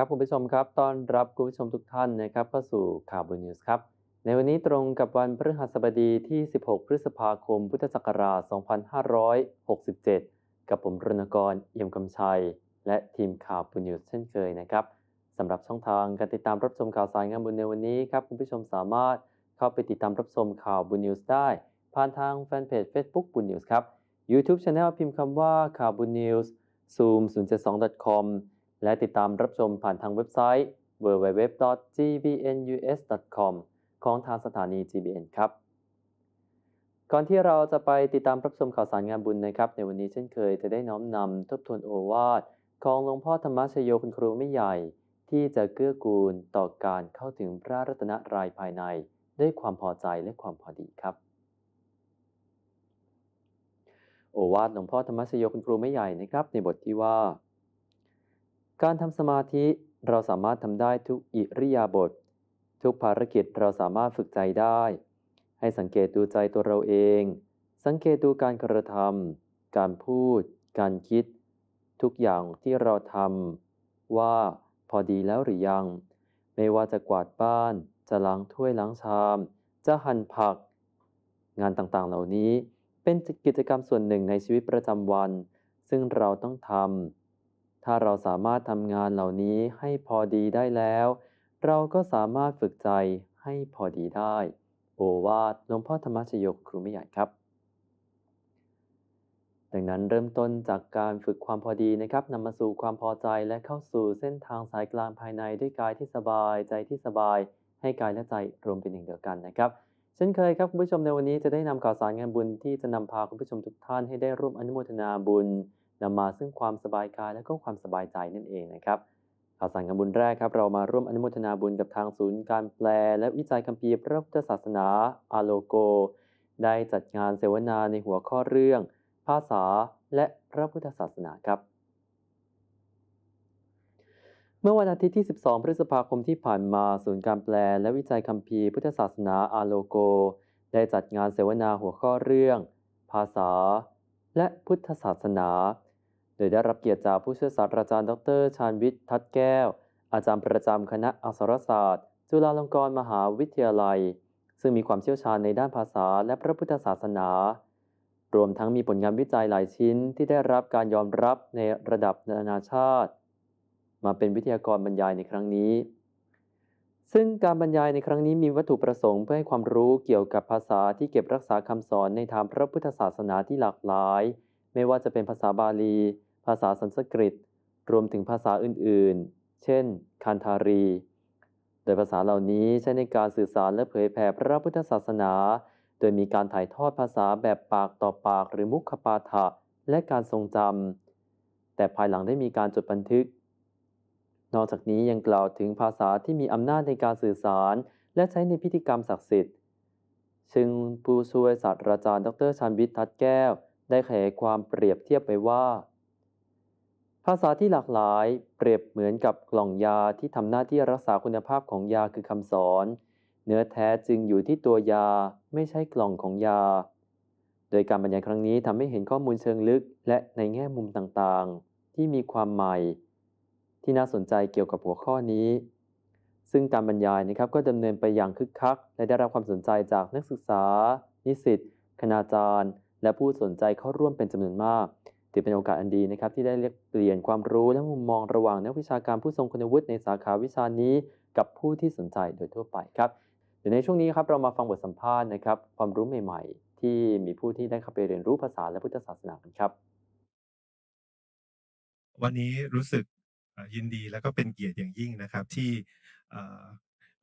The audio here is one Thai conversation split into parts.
ครับคุณผู้ชมครับต้อนรับคุณผู้ชมทุกท่านนะครับเข้าสู่ข่าวบนนิวส์ครับในวันนี้ตรงกับวันพฤหัสบดีที่ 16 พฤษภาคม พุทธศักราช 2567 กับผมรณกรเอี่ยมกำชัย และทีมข่าวบนนิวส์เช่นเคยนะครับสำหรับช่องทางการติดตามรับชมข่าวสารงานบุญในวันนี้ครับคุณผู้ชมสามารถเข้าไปติดตามรับชมข่าวบุญนิวส์ได้ ผ่านทางแฟนเพจ Facebook บุญนิวส์ครับ YouTube Channel พิมพ์คำว่าข่าวบุญนิวส์ zoom 072 com และติดตามรับชมผ่านทางเว็บไซต์ www.gbnus.com ของทางสถานี GBN ครับ ก่อนที่เราจะไปติดตามรับชมข่าวสารงานบุญนะครับ ในวันนี้เช่นเคยจะได้น้อมนำทบทวนโอวาทของหลวงพ่อธรรมชโยคุณครูไม่ใหญ่ ที่จะเกื้อกูลต่อการเข้าถึงพระรัตนรัยภายใน ด้วยความพอใจและความพอดีครับ โอวาทหลวงพ่อธรรมชโยคุณครูไม่ใหญ่นะครับ ในบทที่ว่า การทำสมาธิเราสามารถทำได้ทุกอิริยาบถทุกภารกิจเราสามารถฝึกใจได้ ให้สังเกตดูใจตัวเราเอง สังเกตดูการกระทำการพูด การคิด ทุกอย่างที่เราทำว่าพอดีแล้วหรือยัง ไม่ว่าจะกวาดบ้าน จะล้างถ้วยล้างชาม จะหั่นผัก งานต่างๆเหล่านี้เป็นกิจกรรมส่วนหนึ่งในชีวิตประจำวัน ซึ่งเราต้องทำ ถ้าเราสามารถทำงานเหล่านี้ให้พอดีได้แล้ว เราก็สามารถฝึกใจให้พอดีได้ โอวาทหลวงพ่อธรรมชโยครูไม่ใหญ่ครับ ดังนั้นเริ่มต้นจากการฝึกความพอดีนะครับนำมาสู่ความพอใจและเข้าสู่เส้นทางสายกลางภายในด้วยกายที่สบายใจที่สบาย ให้กายและใจรวมเป็นหนึ่งเดียวกันนะครับเช่นเคยครับคุณผู้ชมในวันนี้จะได้นำข่าวสารงานบุญที่จะนำพาคุณผู้ชมทุกท่านให้ได้ร่วมอนุโมทนาบุญ นำมาซึ่งความสบายกายและก็ความสบายใจนั่นเองนะครับข่าวสารงานบุญแรกครับเรามาร่วมอนุโมทนาบุญกับทางศูนย์การแปล และวิจัยคัมภีร์พระพุทธศาสนาอาโลโก ได้จัดงานเสวนาในหัวข้อเรื่อง ภาษาและพระพุทธศาสนาครับ เมื่อวันอาทิตย์ที่ 12 พฤษภาคมที่ผ่านมาศูนย์การแปล และวิจัยคัมภีร์พุทธศาสนาอาโลโก ได้จัดงานเสวนาหัวข้อเรื่อง ภาษา และพุทธศาสนา ดยได้รับเกียรติจากผู้ช่วยศาสตราจารย์ ดรชาญวิทย์ทัดแก้ว อาจารย์ประจำคณะอักษรศาสตร์ จุฬาลงกรณ์มหาวิทยาลัย ซึ่งมีความเชี่ยวชาญในด้านภาษาและพระพุทธศาสนา รวมทั้งมีผลงานวิจัยหลายชิ้นที่ได้รับการยอมรับในระดับนานาชาติ มาเป็นวิทยากรบรรยายในครั้งนี้ ซึ่งการบรรยายในครั้งนี้มีวัตถุประสงค์เพื่อให้ความรู้เกี่ยวกับภาษาที่เก็บรักษาคำสอนในทางพระพุทธศาสนาที่หลากหลาย ไม่ว่าจะเป็นภาษาบาลี ภาษาสันสกฤต รวมถึงภาษาอื่นๆ เช่น คันธารี โดยภาษาเหล่านี้ใช้ในการสื่อสารและเผยแผ่พระพุทธศาสนา โดยมีการถ่ายทอดภาษาแบบปากต่อปากหรือมุขปาฐะและการทรงจำ แต่ภายหลังได้มีการจดบันทึก นอกจากนี้ยังกล่าวถึงภาษาที่มีอำนาจในการสื่อสาร และใช้ในพิธีกรรมศักดิ์สิทธิ์ซึ่งผู้ช่วยศาสตราจารย์ ดรชันวิทย์ทัดแก้ว ได้ขยายความเปรียบเทียบไปว่าาษาที่หลากหลายเปรียบเหมือนกับกล่องยาที่ทำหน้าที่รักษาคุณภาพของยาคือคำสอน เนื้อแท้จึงอยู่ที่ตัวยาไม่ใช่กล่องของยา โดยการบรรยายครั้งนี้ทำให้เห็นข้อมูลเชิงลึก และในแง่มุมต่างๆ ที่มีความใหม่ ที่น่าสนใจเกี่ยวกับหัวข้อนี้ ซึ่งการบรรยายนะครับก็ดำเนินไปอย่างคึกคัก และได้รับความสนใจจากนักศึกษา นิสิตคณาจารย์ และผู้สนใจเข้าร่วมเป็นจำนวนมาก ถือเป็นโอกาสอันดีนะครับที่ได้เรียกเปลี่ยนความรู้และมุมมองระหว่างนักวิชาการผู้ทรงคุณวุฒิในสาขาวิชานี้ กับผู้ที่สนใจโดยทั่วไปครับเดี๋ยวในช่วงนี้ครับเรามาฟังบทสัมภาษณ์นะครับความรู้ใหม่ ๆ ที่มีผู้ที่ได้เข้าไปเรียนรู้ภาษาและพุทธศาสนากันครับ วันนี้รู้สึกยินดีแล้วก็เป็นเกียรติอย่างยิ่งนะครับที่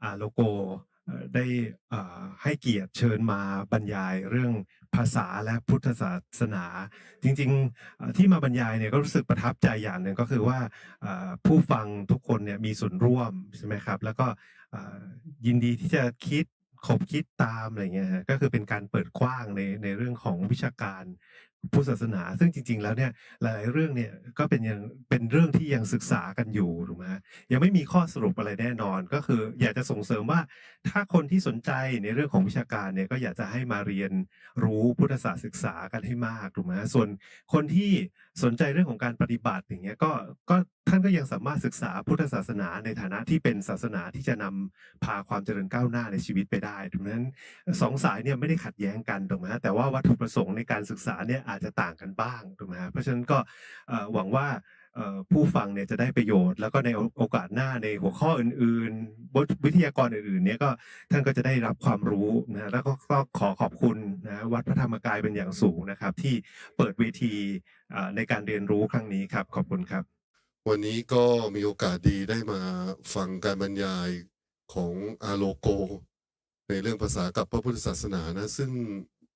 อาโลโก ได้ให้เกียรติเชิญมาบรรยายเรื่องภาษาและพุทธศาสนา จริงๆที่มาบรรยายเนี่ยก็รู้สึกประทับใจอย่างหนึ่งก็คือว่าผู้ฟังทุกคนเนี่ยมีส่วนร่วมใช่ไหมครับ แล้วก็ยินดีที่จะคิดขบคิดตามอะไรเงี้ยฮะก็คือเป็นการเปิดกว้างในในเรื่องของวิชาการ พุทธศาสนา ซึ่งจริง ๆ แล้วเนี่ยหลายเรื่องเนี่ยก็เป็นยังเป็นเรื่องที่ยังศึกษากันอยู่ถูกไหมยังไม่มีข้อสรุปอะไรแน่นอน ก็คืออยากจะส่งเสริมว่าถ้าคนที่สนใจในเรื่องของวิชาการเนี่ยก็อยากจะให้มาเรียนรู้พุทธศาสตร์ศึกษากันให้มากถูกไหมส่วนคนที่สนใจเรื่องของการปฏิบัติอย่างเงี้ยก็ก็ ท่านก็ยังสามารถศึกษาพุทธศาสนาในฐานะที่เป็นศาสนาที่จะนำพาความเจริญก้าวหน้าในชีวิตไปได้ดังนั้นสองสายเนี่ยไม่ได้ขัดแย้งกันถูกไหมฮะแต่ว่าวัตถุประสงค์ในการศึกษาเนี่ยอาจจะต่างกันบ้างถูกไหมฮะเพราะฉะนั้นก็หวังว่าผู้ฟังเนี่ยจะได้ประโยชน์ แล้วก็ในโอกาสหน้าในหัวข้ออื่นๆบทวิทยากรอื่นๆเนี่ยก็ท่านก็จะได้รับความรู้นะแล้วก็ขอขอบคุณนะวัดพระธรรมกายเป็นอย่างสูงนะครับ ที่เปิดเวทีในการเรียนรู้ครั้งนี้ครับขอบคุณครับ วันนี้ก็มีโอกาสดีได้มาฟังการบรรยายของอาโลโก ในเรื่องภาษากับพระพุทธศาสนานะ ซึ่ง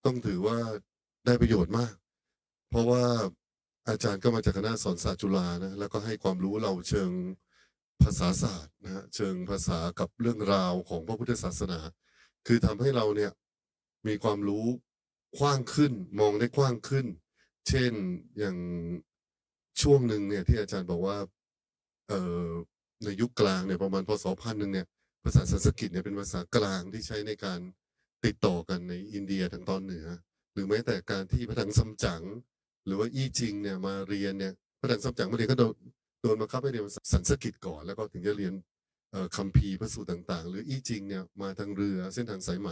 ต้องถือว่าได้ประโยชน์มาก เพราะว่าอาจารย์ก็มาจากคณะสอนศาสตร์จุฬานะแล้วก็ให้ความรู้เราเชิงภาษาศาสตร์นะฮะเชิงภาษากับเรื่องราวของพระพุทธศาสนา คือทำให้เราเนี่ยมีความรู้กว้างขึ้นมองได้กว้างขึ้น เช่นอย่าง ช่วงหนึ่งเนี่ยที่อาจารย์บอกว่า เอ่อในยุคกลางเนี่ยประมาณพศพันหนึ่งเนี่ยภาษาสันสกฤตเนี่ยเป็นภาษากลางที่ใช้ในการติดต่อกันในอินเดียทางตอนเหนือ หรือแม้แต่การที่พระถังซัมจั๋งหรือว่าอี้จิงเนี่ยมาเรียนเนี่ยพระถังซัมจั๋งมาเรียนก็โดนโดนบังคับให้เรียนภาษาสันสกฤตก่อนแล้วก็ถึงจะเรียนเอ่อคัมภีร์พระสูตรต่างๆ หรืออี้จิงเนี่ยมาทางเรือเส้นทางสายไหม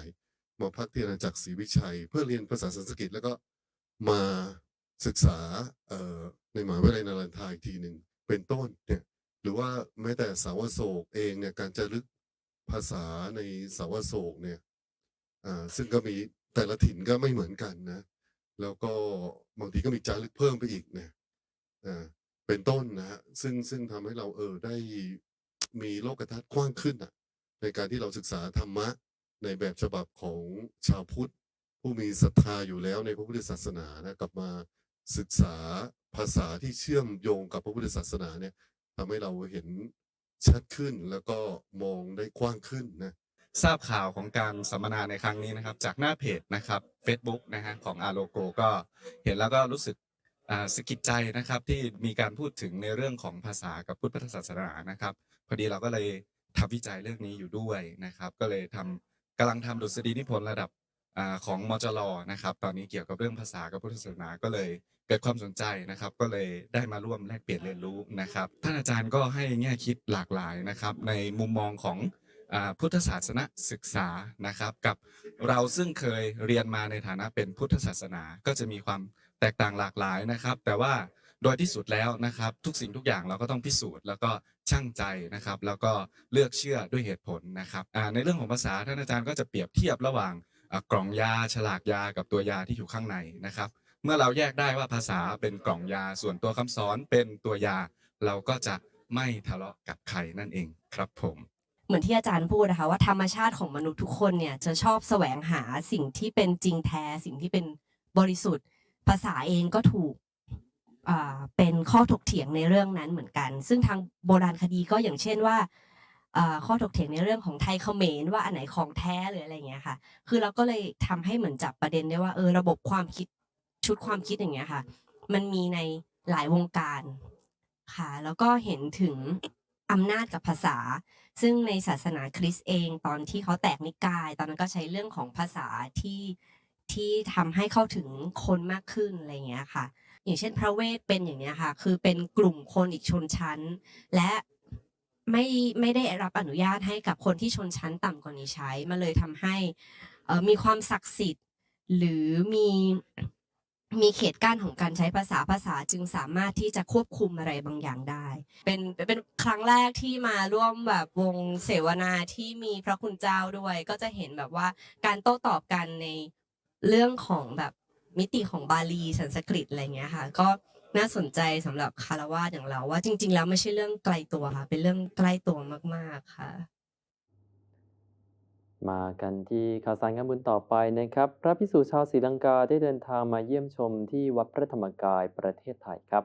มาพักที่อาณาจักรศรีวิชัย เพื่อเรียนภาษาสันสกฤตแล้วก็มาศึกษาเอ่อ ในหมหาวิทยาลัยนารันทาอีกทีหนึ่งเป็นต้นเนี่ยหรือว่าแม้แต่สาวโศกเองเนี่ยการจะลึกภาษาในสาวโศกเนี่ยอ่าซึ่งก็มีแต่ละถิ่นก็ไม่เหมือนกันนะ แล้วก็บางทีก็มีจารึกเพิ่มไปอีกเนี่ยอ่าเป็นต้นนะฮะซึ่งซึ่งทำให้เราเออได้มีโลกทัศน์กว้างขึ้นอะในการที่เราศึกษาธรรมะในแบบฉบับของชาวพุทธ ผู้มีศรัทธาอยู่แล้วในพระพุทธศาสนานะกลับมา ศึกษาภาษาที่เชื่อมโยงกับพระพุทธศาสนาเนี่ยทำให้เราเห็นชัดขึ้นแล้วก็มองได้กว้างขึ้นนะทราบข่าวของการสัมมนาในครั้งนี้นะครับ จากหน้าเพจนะครับ Facebook นะฮะของอาโลโกก็เห็นแล้วก็รู้สึกสะกิดใจนะครับที่มีการพูดถึงในเรื่องของภาษากับพุทธศาสนานะครับ พอดีเราก็เลยทำวิจัยเรื่องนี้อยู่ด้วยนะครับ ก็เลยทำกำลังทำดุษฎีนิพนธ์ระดับของมจรนะครับ ตอนนี้เกี่ยวกับเรื่องภาษากับพุทธศาสนาก็เลย เกิดความสนใจนะครับ ก็เลยได้มาร่วมแลกเปลี่ยนเรียนรู้นะครับ ท่านอาจารย์ก็ให้แง่คิดหลากหลายนะครับ ในมุมมองของพุทธศาสนศึกษานะครับ กับเราซึ่งเคยเรียนมาในฐานะเป็นพุทธศาสนา ก็จะมีความแตกต่างหลากหลายนะครับ แต่ว่าโดยที่สุดแล้วนะครับ ทุกสิ่งทุกอย่างเราก็ต้องพิสูจน์แล้วก็ชั่งใจนะครับ แล้วก็เลือกเชื่อด้วยเหตุผลนะครับในเรื่องของภาษาท่านอาจารย์ก็จะเปรียบเทียบระหว่างกล่องยาฉลากยากับตัวยาที่อยู่ข้างในนะครับ เมื่อเราแยกได้ว่าภาษาเป็นกล่องยาส่วนตัวคำสอนเป็นตัวยา เราก็จะไม่ทะเลาะกับใครนั่นเองครับผม เหมือนที่อาจารย์พูดนะคะว่าธรรมชาติของมนุษย์ทุกคนเนี่ยจะชอบแสวงหาสิ่งที่เป็นจริงแท้ สิ่งที่เป็นบริสุทธิ์ ภาษาเองก็ถูกอ่าเป็นข้อถกเถียงในเรื่องนั้นเหมือนกัน ซึ่งทางโบราณคดีก็อย่างเช่นว่าอ่าข้อถกเถียงในเรื่องของไทยเขมรว่าอันไหนของแท้หรืออะไรเงี้ยค่ะ คือเราก็เลยทำให้เหมือนจับประเด็นได้ว่าเออระบบความคิด ชุดความคิดอย่างเงี้ยค่ะ มันมีในหลายวงการค่ะแล้วก็เห็นถึงอำนาจกับภาษา ซึ่งในศาสนาคริสต์เองตอนที่เขาแตกนิกาย ตอนนั้นก็ใช้เรื่องของภาษาที่ที่ทำให้เข้าถึงคนมากขึ้นอะไรเงี้ยค่ะ อย่างเช่นพระเวทเป็นอย่างเนี้ยค่ะ คือเป็นกลุ่มคนอีกชนชั้น และไม่ไม่ได้รับอนุญาตให้กับคนที่ชนชั้นต่ำกว่านี้ใช้มาเลยทำให้มีความศักดิ์สิทธิ์ หรือมี มีเขตกั้นของการใช้ภาษาภาษาจึงสามารถที่จะควบคุมอะไรบางอย่างได้ เป็นเป็นครั้งแรกที่มาร่วมแบบวงเสวนาที่มีพระคุณเจ้าด้วย ก็จะเห็นแบบว่าการโต้ตอบกันในเรื่องของแบบมิติของบาลีสันสกฤตอะไรเงี้ยค่ะ ก็น่าสนใจสำหรับคารวะอย่างเราว่าจริง ๆ แล้วไม่ใช่เรื่องไกลตัวค่ะ เป็นเรื่องใกล้ตัวมาก ๆค่ะ มากันที่ข่าวสารงานบุญต่อไปนะครับ พระภิกษุชาวศรีลังกาได้เดินทางมาเยี่ยมชมที่วัดพระธรรมกายประเทศไทยครับ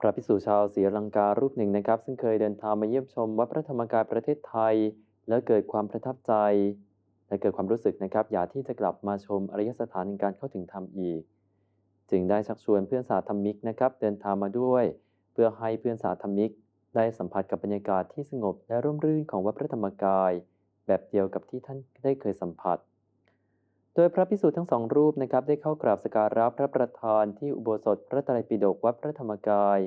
พระภิกษุชาวศรีลังการูปหนึ่งนะครับ ซึ่งเคยเดินทางมาเยี่ยมชม วัดพระธรรมกายประเทศไทย แล้วเกิดความประทับใจ และเกิดความรู้สึกนะครับ อยากที่จะกลับมาชมอริยสถานในการเข้าถึงธรรมอีก จึงได้ชักชวนเพื่อนสาธมิกนะครับ เดินทางมาด้วย เพื่อให้เพื่อนสาธมิก ได้สัมผัสกับบรรยากาศที่สงบและร่มรื่นของวัดพระธรรมกาย แบบเดียวกับที่ท่านได้เคยสัมผัส โดยพระภิกษุทั้งสองรูปนะครับได้เข้ากราบสการะพระประธานที่อุโบสถพระไตรปิฎกวัดพระธรรมกาย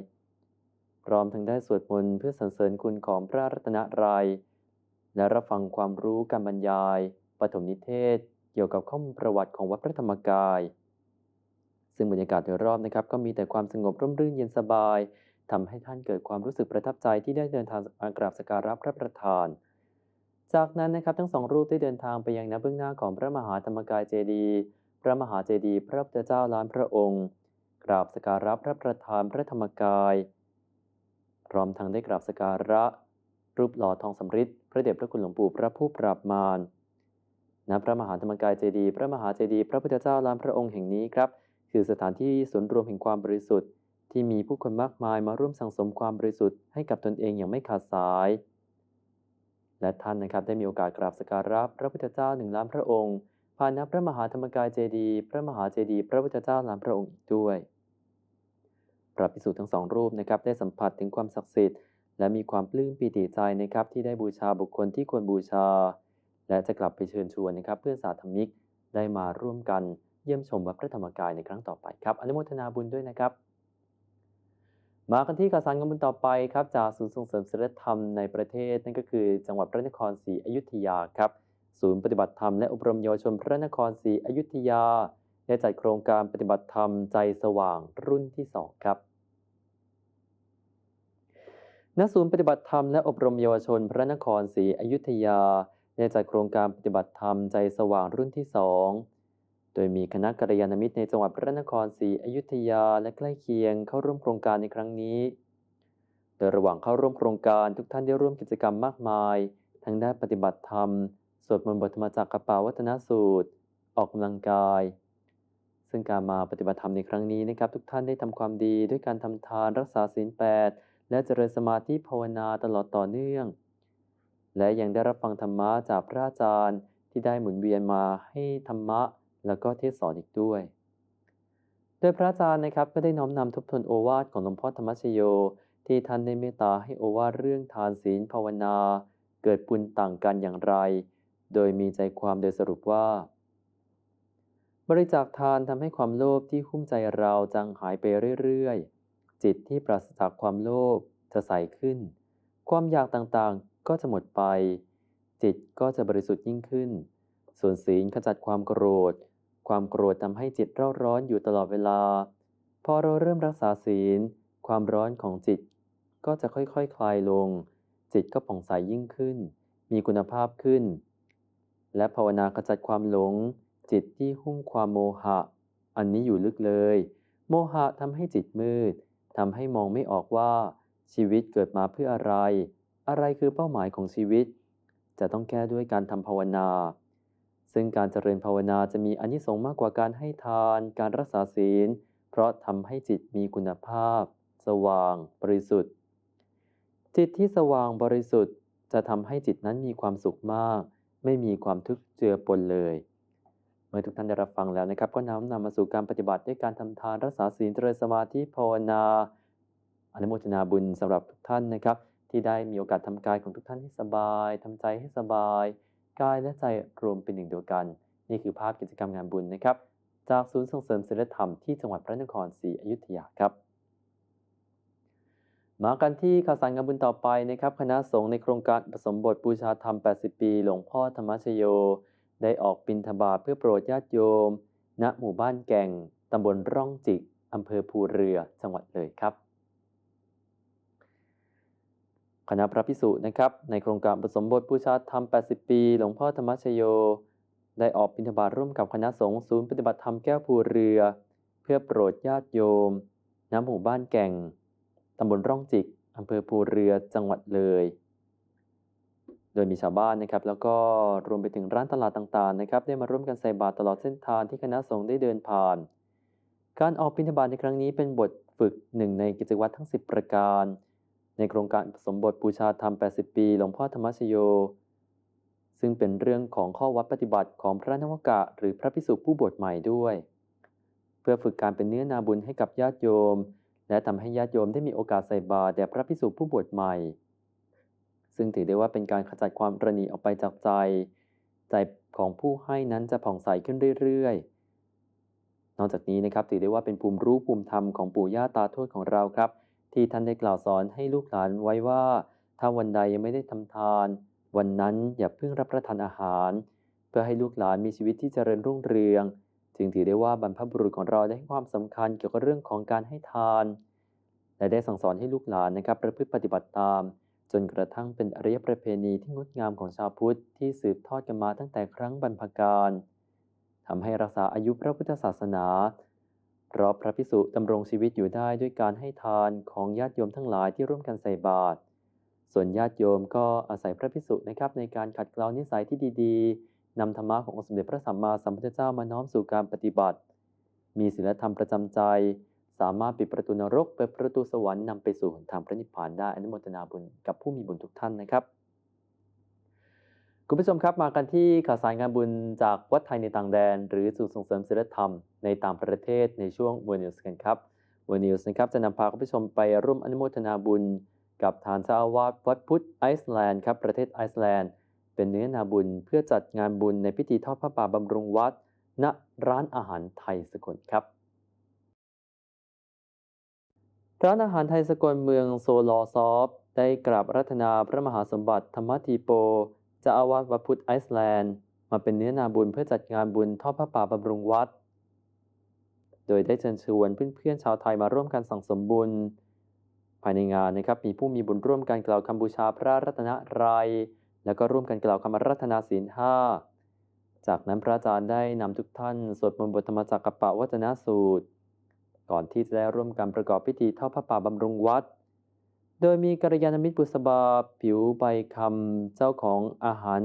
พร้อมทั้งได้สวดมนต์เพื่อสรรเสริญคุณของพระรัตนตรัย และรับฟังความรู้การบรรยาย ปฐมนิเทศ เกี่ยวกับข้อมูลประวัติของวัดพระธรรมกาย ซึ่งบรรยากาศโดยรอบนะครับก็มีแต่ความสงบร่มรื่นเย็นสบาย ทำให้ท่านเกิดความรู้สึกประทับใจที่ได้เดินทางมากราบสการะพระประธาน จากนั้นนะครับทั้งสองรูปได้เดินทางไปยังณเบื้องหน้าของพระมหาธรรมกายเจดีย์พระมหาเจดีย์พระพุทธเจ้าล้านพระองค์ กราบสการะพระประธานพระธรรมกาย พร้อมทั้งได้กราบสกการะ รูปหล่อทองสำริดพระเดชพระคุณหลวงปู่พระผู้ปราบมารณพระมหาธรรมกายเจดีย์พระมหาเจดีย์พระพุทธเจ้าล้านพระองค์แห่งนี้ครับคือสถานที่ศูนย์รวมแห่งความบริสุทธิ์ ที่มีผู้คนมากมายมาร่วมสังสมความบริสุทธิ์ให้กับตนเองอย่างไม่ขาดสาย และท่านนะครับได้มีโอกาสกราบสการะพระพุทธเจ้าหนึ่งล้านพระองค์ผ่านนับพระมหาธรรมกายเจดีย์พระมหาเจดีย์พระพุทธเจ้าล้านพระองค์อีกด้วย พระภิกษุทั้งสองรูปนะครับได้สัมผัสถึงความศักดิ์สิทธิ์และมีความปลื้มปีติใจนะครับที่ได้บูชาบุคคลที่ควรบูชา และจะกลับไปเชิญชวนนะครับ เพื่อนสาธมิกได้มาร่วมกันเยี่ยมชมวัดพระธรรมกายในครั้งต่อไปครับ อนุโมทนาบุญด้วยนะครับ มากันที่ข่าวสารกันบุญต่อไปครับจากศูนย์ส่งเสริมศิลธรรมในประเทศ นั่นก็คือจังหวัดพระนครศรีอยุธยาครับศูนย์ปฏิบัติธรรมและอบรมเยาวชนพระนครศรีอยุธยาได้จัดโครงการปฏิบัติธรรมใจสว่างรุ่นที่ 2 ครับณศูนย์ปฏิบัติธรรมและอบรมเยาวชนพระนครศรีอยุธยาได้จัดโครงการปฏิบัติธรรมใจสว่างรุ่นที่ 2 โดยมีคณะกัลยาณมิตรในจังหวัดพระนครศรีอยุธยาและใกล้เคียงเข้าร่วมโครงการในครั้งนี้ โดยระหว่างเข้าร่วมโครงการทุกท่านได้ร่วมกิจกรรมมากมาย ทั้งได้ปฏิบัติธรรม สวดมนต์บทธรรมจักกรกปาวัฒนสูตร ออกกำลังกาย ซึ่งการมาปฏิบัติธรรมในครั้งนี้นะครับ ทุกท่านได้ทำความดีด้วยการทำทานรักษาศีลแปดและเจริญสมาธิภาวนาตลอดต่อเนื่อง และยังได้รับฟังธรรมะจากพระอาจารย์ที่ได้หมุนเวียนมาให้ธรรมะ แล้วก็เทศสอนอีกด้วย โดยพระอาจารย์นะครับก็ได้น้อมนำทบทวนโอวาทของหลวงพ่อธรรมชโย ที่ท่านได้เมตตาให้โอวาทเรื่องทานศีลภาวนา เกิดปุญต่างกันอย่างไร โดยมีใจความโดยสรุปว่า บริจาคทานทำให้ความโลภที่หุ้มใจเราจางหายไปเรื่อยๆ จิตที่ปราศจากความโลภจะใสขึ้น ความอยากต่างๆก็จะหมดไป จิตก็จะบริสุทธิ์ยิ่งขึ้น ส่วนศีลขจัดความโกรธ ความโกรธทำให้จิตเร่าร้อนอยู่ตลอดเวลา พอเราเริ่มรักษาศีล ความร้อนของจิต ก็จะค่อยๆคคลายลง จิตก็ผ่องใสยิ่งขึ้น มีคุณภาพขึ้น และภาวนาขจัดความหลง จิตที่หุ้มความโมหะ อันนี้อยู่ลึกเลย โมหะทำให้จิตมืดทำให้มองไม่ออกว่า ชีวิตเกิดมาเพื่ออะไร อะไรคือเป้าหมายของชีวิต จะต้องแก้ด้วยการทำภาวนา ซึ่งการเจริญภาวนาจะมีอานิสงส์มากกว่าการให้ทาน การรักษาศีล เพราะทำให้จิตมีคุณภาพ สว่าง บริสุทธิ์ จิตที่สว่างบริสุทธิ์จะทำให้จิตนั้นมีความสุขมาก ไม่มีความทุกข์เจือปนเลย เมื่อทุกท่านได้รับฟังแล้วนะครับ ก็น้อมนำมาสู่การปฏิบัติด้วยการทำทานรักษาศีลเจริญสมาธิภาวนาอนุโมทนาบุญสำหรับทุกท่านนะครับ ที่ได้มีโอกาสทำกายของทุกท่านให้สบายทำใจให้สบาย กายและใจรวมเป็นหนึ่งเดียวกัน นี่คือภาพกิจกรรมงานบุญนะครับ จากศูนย์ส่งเสริมศิลธรรมที่จังหวัดพระนครศรีอยุธยาครับ มากันที่ข่าวสารงานบุญต่อไปนะครับ คณะสงฆ์ในโครงการอุปสมบทบูชาธรรม 80 ปี หลวงพ่อธรรมชโย ได้ออกบิณฑบาตเพื่อโปรดญาติโยม ณหมู่บ้านแก่งตำบลร่องจิกอำเภอภูเรือจังหวัดเลยครับ คณะพระพิสุนะครับ ในโครงการอุปสมบทบูชาธรรม 80 ปี หลวงพ่อธรรมชโย ได้ออกบิณฑบาตร่วมกับคณะสงฆ์ศูนย์ปฏิบัติธรรมแก้วภูเรือ เพื่อโปรดญาติโยมณหมู่บ้านแก่งตำบลร่องจิกอำเภอภูเรือจังหวัดเลย โดยมีชาวบ้านนะครับ แล้วก็รวมไปถึงร้านตลาดต่างๆนะครับ ได้มาร่วมกันใส่บาตรตลอดเส้นทางที่คณะสงฆ์ได้เดินผ่าน การออกบิณฑบาตในครั้งนี้เป็นบทฝึกหนึ่งในกิจวัตรทั้ง 10 ประการ ในโครงการสมบทบูชาธรรม 80 ปี หลวงพ่อธรรมชโย ซึ่งเป็นเรื่องของข้อวัดปฏิบัติของพระนวกะ หรือพระภิกษุผู้บวชใหม่ด้วย เพื่อฝึกการเป็นเนื้อนาบุญให้กับญาติโยม และทำให้ญาติโยมได้มีโอกาสใส่บาตรแด่พระภิกษุผู้บวชใหม่ ซึ่งถือได้ว่าเป็นการขจัดความระนีออกไปจากใจ ใจของผู้ให้นั้นจะผ่องใสขึ้นเรื่อยๆ นอกจากนี้นะครับถือได้ว่าเป็นภูมิรู้ภูมิธรรมของปู่ย่าตาทวดของเราครับ ที่ท่านได้กล่าวสอนให้ลูกหลานไว้ว่า ถ้าวันใดยังไม่ได้ทำทาน วันนั้นอย่าเพิ่งรับประทานอาหาร เพื่อให้ลูกหลานมีชีวิตที่เจริญรุ่งเรือง จึงถือได้ว่าบรรพบุรุษของเราได้ให้ความสำคัญเกี่ยวกับเรื่องของการให้ทาน และได้สั่งสอนให้ลูกหลานนะครับประพฤติปฏิบัติตาม จนกระทั่งเป็นอริยประเพณีที่งดงามของชาวพุทธที่สืบทอดกันมาตั้งแต่ครั้งบรรพกาลทำให้รักษาอายุพระพุทธศาสนา เพราะพระพิสุดำรงชีวิตอยู่ได้ด้วยการให้ทานของญาติโยมทั้งหลายที่ร่วมกันใส่บาตร ส่วนญาติโยมก็อาศัยพระพิสุนะครับในการขัดเกลานิสัยที่ดีๆนำธรรมะขององค์สมเด็จพระสัมมาสัมพุทธเจ้ามาน้อมสู่การปฏิบัติ มีศีลธรรมประจำใจ สามารถปิดประตูนรกเปิดประตูสวรรค์นำไปสู่หนทางพระนิพพานได้อนุโมทนาบุญกับผู้มีบุญทุกท่านนะครับ คุณผู้ชมครับมากันที่ข่าวสารงานบุญจากวัดไทยในต่างแดน หรือสู่ส่งเสริมศีลธรรมในต่างประเทศในช่วง w o r News กันครับ w o r News นะครับจะนำพาคุณผู้ชมไปร่วมอนุโมทนาบุญ กับฐานเจ้าอาวาสวัดพุทธไอซ์แลนด์ครับประเทศไอซ์แลนด์ เป็นเนื้อนาบุญเพื่อจัดงานบุญในพิธีทอดพระป่าบำรุงวัด ณร้านอาหารไทยสกลครับร้านอาหารไทยสกลเมืองโซลอซอฟได้กราบรัตนาพระมหาสมบัติธรรมทีโป จ้าอาวาสวัดพุทธไอซ์แลนด์ มาเป็นเนื้อนาบุญเพื่อจัดงานบุญทอดพระป่าบำรุงวัด โดยได้เชิญชวนเพื่อนๆชาวไทยมาร่วมกันสั่งสมบุญ ภายในงานนะครับมีผู้มีบุญร่วมกันกล่าวคำบูชาพระรัตนตรัยแล้วก็ร่วมกันกล่าวคำรัตนาศีลห้าจากนั้นพระอาจารย์ได้นำทุกท่านสวดมนต์บทธรรมจักรกับปะวัจนสูตร ก่อนที่จะได้ร่วมกันประกอบพิธีทอดพระป่าบำรุงวัด โดยมีกัลยาณมิตรบุษบาผิวใบคำเจ้าของอาหาร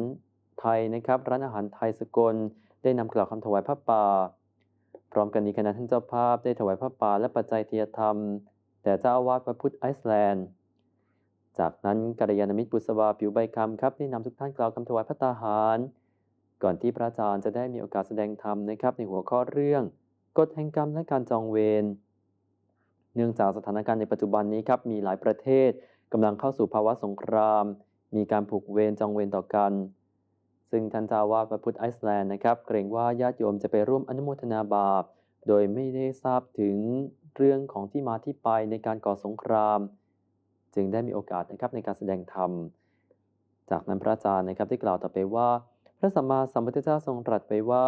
ไทยนะครับร้านอาหารไทยสกล ได้นำกล่าวคำถวายพระป่า พร้อมกันนี้คณะท่านเจ้าภาพได้ถวายพระป่าและปัจจัยเทียธรรม แต่เจ้าอาวาสวัดพุทธไอซ์แลนด์ จากนั้นกัลยาณมิตรบุษบาผิวใบคำครับได้นำทุกท่านกล่าวคำถวายพระตาหาร ก่อนที่พระอาจารย์จะได้มีโอกาสแสดงธรรมนะครับในหัวข้อเรื่องกฎแห่งกรรมและการจองเวร เนื่องจากสถานการณ์ในปัจจุบันนี้ครับมีหลายประเทศกำลังเข้าสู่ภาวะสงคราม มีการผูกเวรจองเวรต่อกัน ซึ่งท่านเจ้าอาวาสวัดพุทธไอซ์แลนด์นะครับเกรงว่าญาติโยมจะไปร่วมอนุโมทนาบาป โดยไม่ได้ทราบถึงเรื่องของที่มาที่ไปในการก่อสงคราม จึงได้มีโอกาสนะครับในการแสดงธรรม จากนั้นพระอาจารย์นะครับได้กล่าวต่อไปว่า พระสัมมาสัมพุทธเจ้าทรงตรัสไปว่า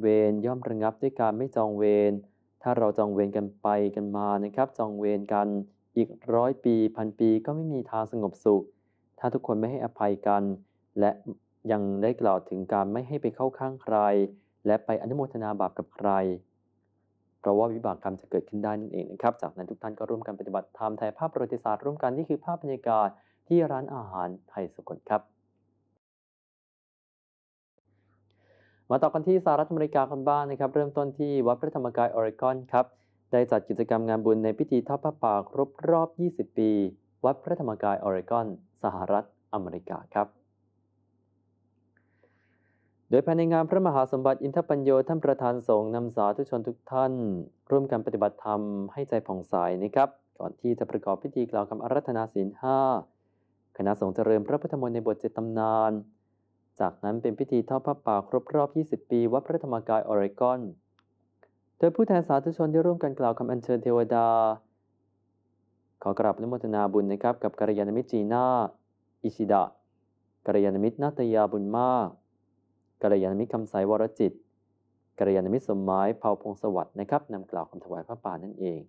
เวรย่อมระงับด้วยการไม่จองเวร ถ้าเราจองเวรกันไปกันมานะครับจองเวรกันอีกร้อยปีพันปีก็ไม่มีทางสงบสุข ถ้าทุกคนไม่ให้อภัยกัน และยังได้กล่าวถึงการไม่ให้ไปเข้าข้างใคร และไปอนุโมทนาบาปกับใคร เพราะว่าวิบากกรรมจะเกิดขึ้นได้นั่นเองนะครับ จากนั้นทุกท่านก็ร่วมกันปฏิบัติธรรมถ่ายภาพประวัติศาสตร์ร่วมกันนี่คือภาพบรรยากาศที่ร้านอาหารไทยสกลครับ มาต่อกันที่สหรัฐอเมริกากันบ้างนะครับ เริ่มต้นที่วัดพระธรรมกายออริกอนครับ ได้จัดกิจกรรมงานบุญในพิธีทอดพระป่าครบรอบ 20 ปี วัดพระธรรมกายออริกอน สหรัฐอเมริกาครับ โดยภายในงานพระมหาสมบัติอินทปัญโยท่านประธานสงฆ์นำสาธุชนทุกท่าน ร่วมกันปฏิบัติธรรมให้ใจผ่องใสนะครับ ก่อนที่จะประกอบพิธีกล่าวคำอารัธนาศีลห้าคณะสงฆ์เจริญพระพุทธมนต์ในบทเจ็ดตำนาน จากนั้นเป็นพิธีทอดพระป่าครบรอบ 20 ปี วัดพระธรรมกายออริกอน โดยผู้แทนสาธุชนได้ร่วมกันกล่าวคำอัญเชิญเทวดา ขอกราบอนุโมทนาบุญนะครับ กับกัลยาณมิตรจีน่า อิชิดะกัลยาณมิตรนาตยาบุญมากกัลยาณมิตรคำใสวรจิตกัลยาณมิตรสมหมายเผ่าพงศวัสดิ์นะครับนำกล่าวคำถวายพระป่านั่นเอง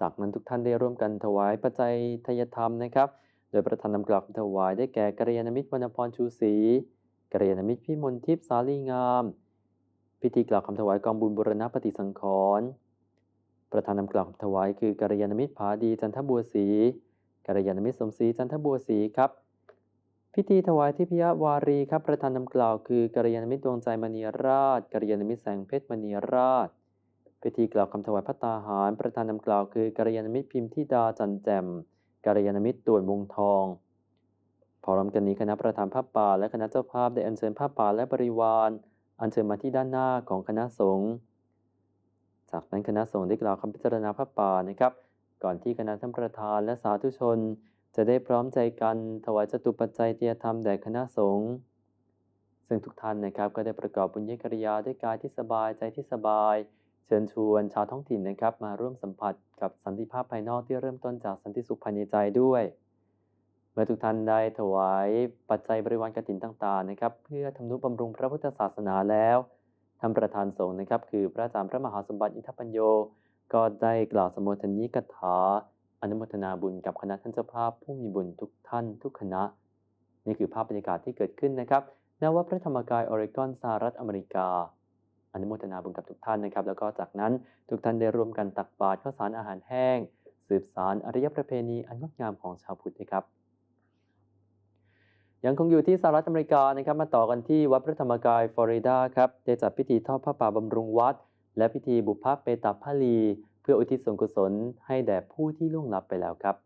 จากนั้นทุกท่านได้ร่วมกันถวายปัจจัยทยธรรมนะครับ โดยประธานนำกล่าวคำถวายได้แก่กัลยาณมิตรวรรณพรชูศรีกัลยาณมิตรพิมลทิพย์สาลีงาม พิธีกล่าวคำถวายกองบุญบุรณปฏิสังขรณ์ประธานนำกล่าวคำถวายคือกัลยาณมิตรผาดีจันทบัวศรีกัลยาณมิตรสมศรีจันทบัวศรีครับ พิธีถวายทิพยวารีครับประธานนำกล่าวคือกัลยาณมิตรดวงใจมณีราชกัลยาณมิตรแสงเพชรมณีราชพิธีกล่าวคำถวายพระตาหาร ประธานนำกล่าวคือกัลยาณมิตรพิมพ์ธิดาจันแจ่ม กัลยาณมิตรต่วนวงทอง พร้อมกันนี้คณะประธานพระป่าและคณะเจ้าภาพได้อัญเชิญพระป่าและบริวาร อัญเชิญมาที่ด้านหน้าของคณะสงฆ์จากนั้นคณะสงฆ์ได้กล่าวคำพิจารณาพระป่านะครับ ก่อนที่คณะท่านประธานและสาธุชน จะได้พร้อมใจกันถวายจตุปัจจัยเตียธรรมแด่คณะสงฆ์ซึ่งทุกท่านนะครับก็ได้ประกอบบุญญกิริยาด้วยกายที่สบายใจที่สบาย เชิญชวนชาวท้องถิ่นนะครับ มาร่วมสัมผัสกับสันติภาพภายนอกที่เริ่มต้นจากสันติสุขภายในใจด้วย เมื่อทุกท่านได้ถวายปัจจัยบริวารกฐินต่างๆนะครับ เพื่อทำนุบำรุงพระพุทธศาสนาแล้วท่านประธานสงฆ์นะครับ คือพระอาจารย์พระมหาสมบัติอินทปัญโย ก็ได้กล่าวสมโภชนิกถาอนุโมทนาบุญกับคณะท่านเจ้าภาพผู้มีบุญทุกท่านทุกคณะ นี่คือภาพบรรยากาศที่เกิดขึ้นนะครับณวัดพระธรรมกายออริกอนสหรัฐอเมริกา นุโมทนาบุญกับทุกท่านนะครับ แล้วก็จากนั้นทุกท่านได้ร่วมกันตักบาตรข้าวสารอาหารแห้ง สืบสารอารยประเพณีอันงดงามของชาวพุทธนะครับ ยังคงอยู่ที่สหรัฐอเมริกานะครับ มาต่อกันที่วัดพระธรรมกายฟลอริดาครับได้จัดพิธีทอดผ้าป่าบำรุงวัด และพิธีบุพเพเปตาพลี เพื่ออุทิศส่วนกุศลให้แด่ผู้ที่ล่วงลับไปแล้วครับ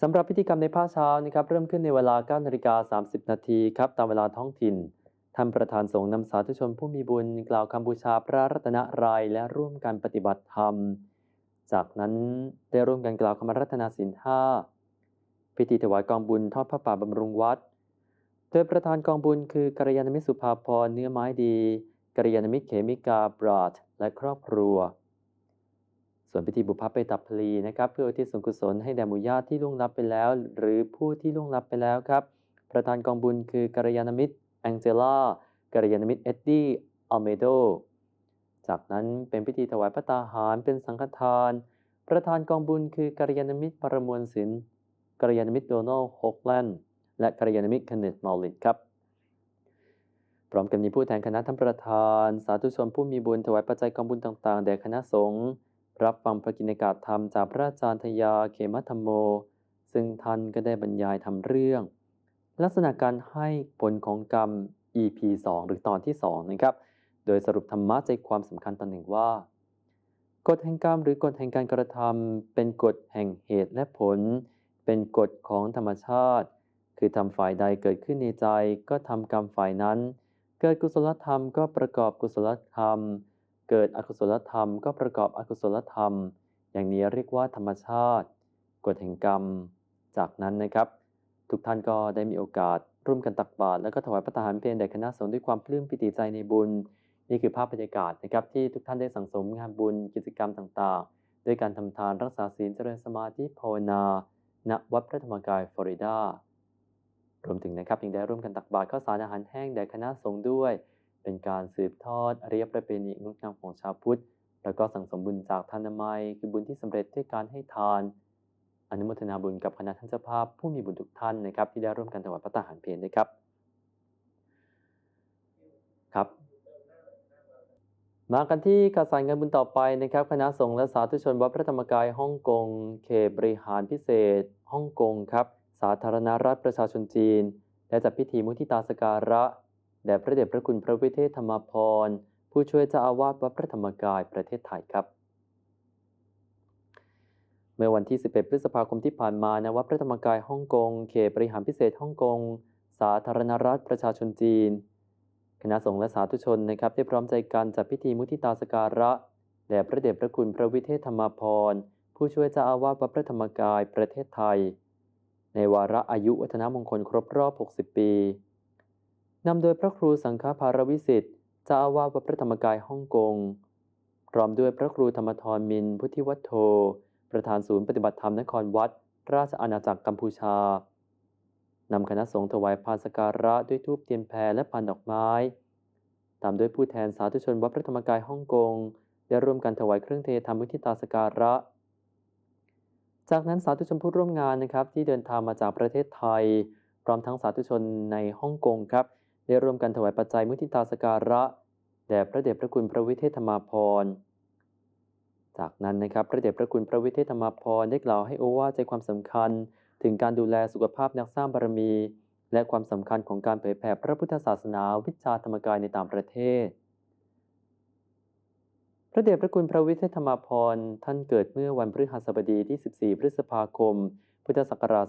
สำหรับพิธีกรรมในภาคเช้านะครับเริ่มขึ้นในเวลา9นาฬิกา30 นาทีครับตามเวลาท้องถิ่น ท่านประธานสงฆ์นำสาธุชนผู้มีบุญกล่าวคำบูชาพระรัตนรยัยและร่วมกันปฏิบัติธรรม จากนั้นได้ร่วมกันกล่าวคำรัตนาศีลห้าพิธีถวายกองบุญทอดผ้าป่าบำรุงวัด โดยประธานกองบุญคือกัลยาณมิตรสุภาพรเนื้อไม้ดีกัลยาณมิตรเขมิกาบราดและครอบครัว ส่วนพิธีบุพเพเปตับพลีนะครับ เพื่ออุทิศส่วนกุศลให้แด่หมู่ญาติที่ล่วงลับไปแล้ว หรือผู้ที่ล่วงลับไปแล้วครับ ประธานกองบุญคือกัลยาณมิตร แองเจล่ากัลยาณมิตรเอ็ดดี้อัลเมโด จากนั้นเป็นพิธีถวายพระตาหารเป็นสังฆทาน ประธานกองบุญคือกัลยาณมิตรปรมวลศิลป์กัลยาณมิตรโดนัลฮอกแลนด์และกัลยาณมิตรคเนตมอลลิดครับพร้อมกันนี้ผู้แทนคณะท่านประธาน สาธุชนผู้มีบุญถวายปัจจัยกองบุญต่างๆ แด่คณะสงฆ์รับฟังพระกิณกาธรรมจากพระอาจารย์ทยาเขมธรรมโม ซึ่งท่านก็ได้บรรยายทำเรื่อง ลักษณะการให้ผลของกรรม EP 2 หรือตอนที่ 2 นะครับ โดยสรุปธรรมะใจความสำคัญตอนหนึ่งว่ากฎแห่งกรรมหรือกฎแห่งการกระทำเป็นกฎแห่งเหตุและผล เป็นกฎของธรรมชาติ คือทำฝ่ายใดเกิดขึ้นในใจ ก็ทำกรรมฝ่ายนั้น เกิดกุศลธรรมก็ประกอบกุศลธรรม เกิดอกุศลธรรมก็ประกอบอกุศลธรรม อย่างนี้เรียกว่าธรรมชาติ กฎแห่งกรรม จากนั้นนะครับ ทุกท่านก็ได้มีโอกาสร่วมกันตักบาตรแล้วก็ถวายพระทหารเพลแด่คณะสงฆ์ด้วยความปลื้มปิติใจในบุญ นี่คือภาพบรรยากาศนะครับที่ทุกท่านได้สังสมงานบุญกิจกรรมต่างๆ ด้วยการทำทานรักษาศีลเจริญสมาธิภาวนาณวัดพระธรรมกายฟลอริดารวมถึงนะครับยังได้ร่วมกันตักบาตรข้าวสารอาหารแห้งแด่คณะสงฆ์ด้วย เป็นการสืบทอดอริยประเพณีงดงามของชาวพุทธ แล้วก็สั่งสมบุญจากทานนามัยคือบุญที่สำเร็จด้วยการให้ทาน อนุโมทนาบุญกับคณะท่านเจ้าภาพผู้มีบุญทุกท่านนะครับ ที่ได้ร่วมกันถวายพระตาหารเพลด้วยครับครับ มากันที่ข่าวสารงานบุญต่อไปนะครับ คณะสงฆ์และสาธุชนวัดพระธรรมกายฮ่องกงเขตบริหารพิเศษฮ่องกงครับสาธารณรัฐประชาชนจีนได้จัดพิธีมุทิตาสการะแด่พระเดชพระคุณพระวิเทศธรรมพรผู้ช่วยเจ้าอาวาสวัดพระธรรมกายประเทศไทยครับ เมื่อวันที่ 11 พฤษภาคมที่ผ่านมาณวัดพระธรรมกายฮ่องกง เขตบริหารพิเศษฮ่องกง สาธารณรัฐประชาชนจีน คณะสงฆ์และสาธุชนนะครับได้พร้อมใจกันจัดพิธีมุทิตาสการะแด่พระเดชพระคุณพระวิเทศธรรมพร ผู้ช่วยเจ้าอาวาสวัดพระธรรมกายประเทศไทย ในวาระอายุวัฒนมงคลครบรอบ 60 ปีนำโดยพระครูสังฆภารวิสิทธิ์เจ้าอาวาสวัดพระธรรมกายฮ่องกง พร้อมด้วยพระครูธรรมทรมินพุทธิวัฒโธ ประธานศูนย์ปฏิบัติธรรมนครวัด ราชอาณาจักรกัมพูชานำคณะสงฆ์ถวายพานสการะด้วยธูปเทียนแพรและพานดอกไม้ ตามด้วยผู้แทนสาธุชนวัดพระธรรมกายฮ่องกง ได้ร่วมกันถวายเครื่องเทธรรมมุทิตาสการะ จากนั้นสาธุชนผู้ร่วมงานนะครับที่เดินทางมาจากประเทศไทย พร้อมทั้งสาธุชนในฮ่องกงครับ ได้ร่วมกันถวายปัจจัยมุทิตาสการะแด่พระเดชพระคุณพระวิเทศธรรมาพร จากนั้นนะครับพระเดชพระคุณพระวิเทศธรรมพรได้กล่าวให้โอวาใจความสำคัญ ถึงการดูแลสุขภาพนักสร้างบารมี และความสำคัญของการเผยแผ่พระพุทธศาสนาวิชาธรรมกายในต่างประเทศ พระเดชพระคุณพระวิเทศธรรมพรท่านเกิดเมื่อวันพฤหัสบดีที่ 14 พฤษภาคม พุทธศักราช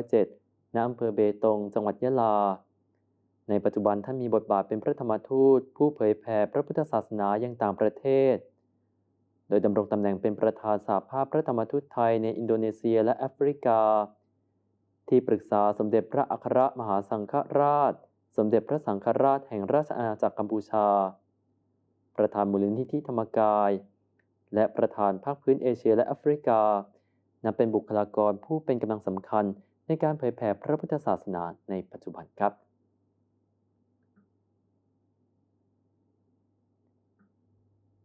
2507 ณ อำเภอเบตง จังหวัดยะลา ในปัจจุบันท่านมีบทบาทเป็นพระธรรมทูต ผู้เผยแผ่พระพุทธศาสนายังต่างประเทศ ดยดำรงตำแหน่งเป็นประธานสาภาพพระธรรมทูตไทยในอินโดนีเซียและแอฟริกา ที่ปรึกษาสมเด็จพระอัครมหาสังฆราช สมเด็จพระสังฆราชแห่งราชอาณาจักรกัมพูชา ประธานมูลนิธิธรรมกาย และประธานภาคพื้นเอเชียและแอฟริกา นับเป็นบุคลากรผู้เป็นกำลังสำคัญในการเผยแผ่พระพุทธศาสนาในปัจจุบันครับ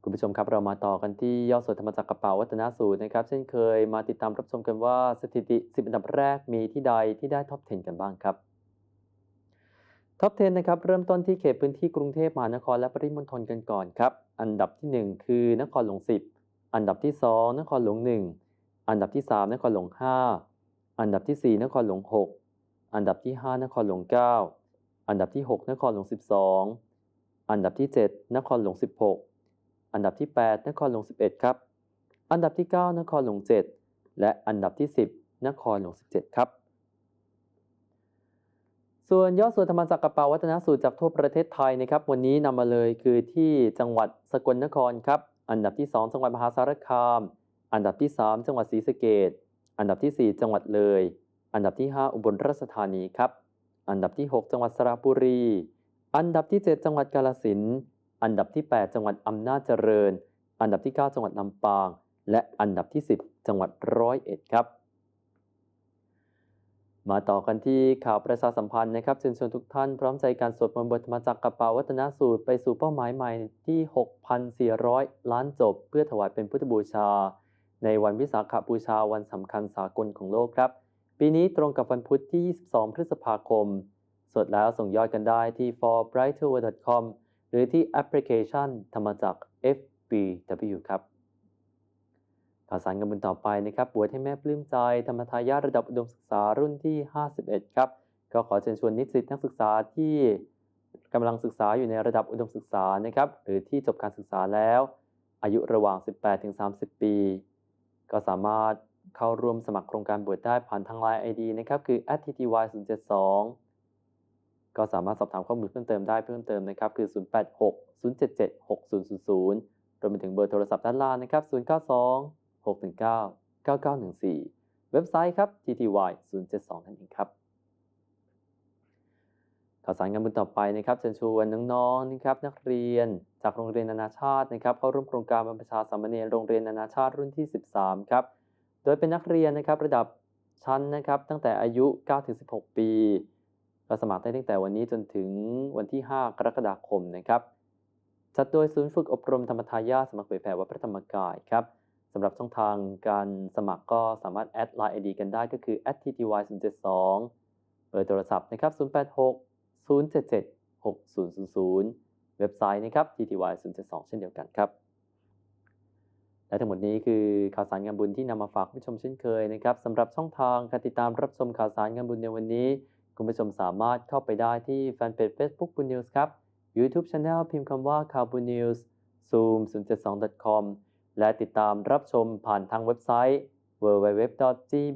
คุณผู้ชมครับเรามาต่อกันที่ยอดสดธรรมจักรกระเป๋าวัฒนสูตรนะครับ เช่นเคยมาติดตามรับชมกันว่าสถิติ 10 อันดับแรกมีที่ใดที่ได้ท็อป 10 กันบ้างครับท็อป 10 นะครับ เริ่มต้นที่เขตพื้นที่กรุงเทพมหานครและปริมณฑลกันก่อนครับ อันดับที่ 1 คือนครหลวง 10 อันดับที่ 2 นครหลวง 1 อันดับที่ 3 นครหลวง 5 อันดับที่ 4 นครหลวง 6 อันดับที่ 5 นครหลวง 9 อันดับที่ 6 นครหลวง 12 อันดับที่ 7 นครหลวง 16 อันดับที่ 8 นครหลวง 11 ครับ อันดับที่ 9 นครหลวง 7 และอันดับที่ 10 นครหลวง 17 ครับ ส่วนยอดส่วนธรรมจักรกระเป๋าวัฒนสูตรจากทั่วประเทศไทยนะครับ วันนี้นำมาเลยคือที่จังหวัดสกลนครครับ อันดับที่ 2 จังหวัดมหาสารคาม อันดับที่ 3 จังหวัดศรีสะเกษอันดับที่ 4 จังหวัดเลย อันดับที่ 5 อุบลราชธานีครับ อันดับที่ 6 จังหวัดสระบุรี อันดับที่ 7 จังหวัดกาฬสินธุ์ อันดับที่ 8 จังหวัดอำนาจเจริญ อันดับที่ 9 จังหวัดลำปาง และอันดับที่ 10 จังหวัดร้อยเอ็ดครับ มาต่อกันที่ข่าวประชาสัมพันธ์นะครับเชิญชวนทุกท่านพร้อมใจการสวดมนต์บทธรรมจักรกระเป๋าวัฒนสูตร ไปสู่เป้าหมายใหม่ที่ 6,400 ล้านจบ เพื่อถวายเป็นพุทธบูชา ในวันวิสาขบูชาวันสำคัญสากลของโลกครับ ปีนี้ตรงกับวันพุธที่ 22 พฤษภาคม สดแล้วส่งยอดกันได้ที่ forbrighterworld.com หรือที่แอปพลิเคชันธรรมจักร FBW ครับ ข่าวสารกันบุญต่อไปนะครับบวชให้แม่ปลื้มใจ ธรรมทายาทระดับอุดมศึกษารุ่นที่ 51 ครับ ก็ขอเชิญชวนนิสิตนักศึกษาที่กำลังศึกษาอยู่ในระดับอุดมศึกษานะครับ หรือที่จบการศึกษาแล้ว อายุระหว่าง 18-30 ปี ก็สามารถเข้าร่วมสมัครโครงการบวชได้ผ่านทาง Line ID นะครับ คือ atty072 ก็สามารถสอบถามข้อมูลเพิ่มเติมได้เพิ่มเติมนะครับคือ 086 077 6000 รวมไปถึงเบอร์โทรศัพท์ด้านล่างนะครับ 092 619 9914 เว็บไซต์ครับ tty 072นั่นเองครับข่าวสารงานบุญต่อไปนะครับเชิญชวนน้องๆนะครับนักเรียนจากโรงเรียนนานาชาตินะครับเข้าร่วมโครงการบรรพชาสามเณรโรงเรียนนานาชาติรุ่นที่ 13 ครับ โดยเป็นนักเรียนนะครับระดับชั้นนะครับตั้งแต่อายุ 9-16 ปี ก็สมัครได้ตั้งแต่วันนี้จนถึงวันที่ 5 กรกฎาคมนะครับ จัดโดยศูนย์ฝึกอบรมธรรมทายาสมัครเผยแผ่วัดพระธรรมกายครับสำหรับช่องทางการสมัครก็สามารถแอดไลน์ ID กันได้ก็คือ @tty 072 เบอร์โทรศัพท์นะครับ 086 077 6000 เว็บไซต์นะครับ tty 072 เช่นเดียวกันครับ และทั้งหมดนี้คือข่าวสารงานบุญที่นำมาฝากผู้ชมเช่นเคยนะครับสำหรับช่องทางการติดตามรับชมข่าวสารงานบุญในวันนี้ คุณผู้ชมสามารถเข้าไปได้ที่แฟนเพจ Facebook บุญนิวส์ครับ YouTube Channel พิมพ์คำว่าข่าวบุญนิวส์ zoom 072.com และติดตามรับชมผ่านทางเว็บไซต์ www.gbnus.com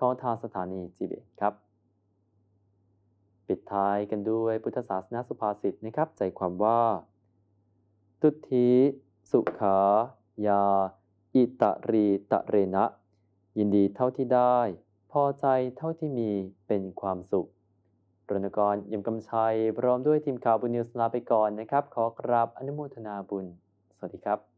ของทางสถานี GBN ครับ ปิดท้ายกันด้วยพุทธศาสนาสุภาษิตนะครับ ใจความว่า ตุทีสุขายา อิตรีตะเรนะ ยินดีเท่าที่ได้ พอใจเท่าที่มีเป็นความสุขรณกรยมกำชัย พร้อมด้วยทีมข่าวบุญนิวส์ลาไปก่อนนะครับ ขอกราบอนุโมทนาบุญ สวัสดีครับ